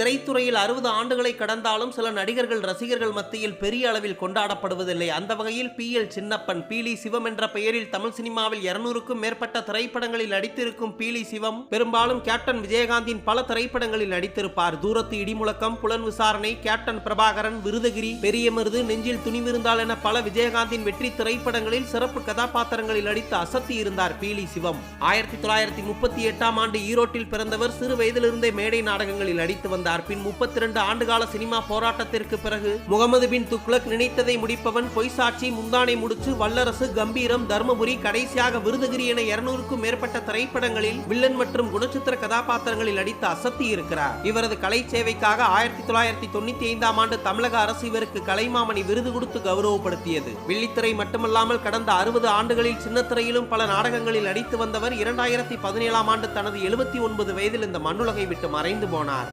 திரைத்துறையில் அறுபது ஆண்டுகளை கடந்தாலும் சில நடிகர்கள் ரசிகர்கள் மத்தியில் பெரிய அளவில் கொண்டாடப்படுவதில்லை. அந்த வகையில் பி. எல். சின்னப்பன் பீலி சிவம் என்ற பெயரில் தமிழ் சினிமாவில் இருநூறுக்கும் மேற்பட்ட திரைப்படங்களில் நடித்திருக்கும் பீலி சிவம் பெரும்பாலும் கேப்டன் விஜயகாந்தின் பல திரைப்படங்களில் நடித்திருப்பார். தூரத்து இடிமுழக்கம் புலன் விசாரணை கேப்டன் பிரபாகரன் விருதகிரி பெரிய மருது நெஞ்சில் துணிவிருந்தால் என பல விஜயகாந்தின் வெற்றி திரைப்படங்களில் சிறப்பு கதாபாத்திரங்களில் நடித்து அசத்தி இருந்தார் பீலி சிவம். ஆயிரத்தி தொள்ளாயிரத்தி முப்பத்தி எட்டாம் ஆண்டு ஈரோட்டில் பிறந்தவர் சிறு வயதிலிருந்தே மேடை நாடகங்களில் நடித்து வந்தார். பின் முப்பத்தி ரெண்டு ஆண்டுகால சினிமா போராட்டத்திற்கு பிறகு முகமது பின் துக்ளக் நினைத்ததை முடிப்பவன் பொய்சாட்சி முந்தானை முடிச்சு வல்லரசு கம்பீரம் தர்மபுரி கடைசியாக விருதுகிரி என இருநூறுக்கும் மேற்பட்ட திரைப்படங்களில் வில்லன் மற்றும் குணச்சித்திர கதாபாத்திரங்களில் நடித்து அசத்தி இருக்கிறார். இவரது கலை சேவைக்காக ஆயிரத்தி தொள்ளாயிரத்தி தொண்ணூத்தி ஐந்தாம் ஆண்டு தமிழக அரசு இவருக்கு கலைமாமணி விருது கொடுத்து கௌரவப்படுத்தியது. வெள்ளித்திரை மட்டுமல்லாமல் கடந்த அறுபது ஆண்டுகளில் சின்னத்திரையிலும் பல நாடகங்களில் நடித்து வந்தவர் இரண்டாயிரத்தி பதினேழாம் ஆண்டு தனது எழுபத்தி ஒன்பது வயதில் இந்த மண்ணுலகை விட்டு மறைந்து போனார்.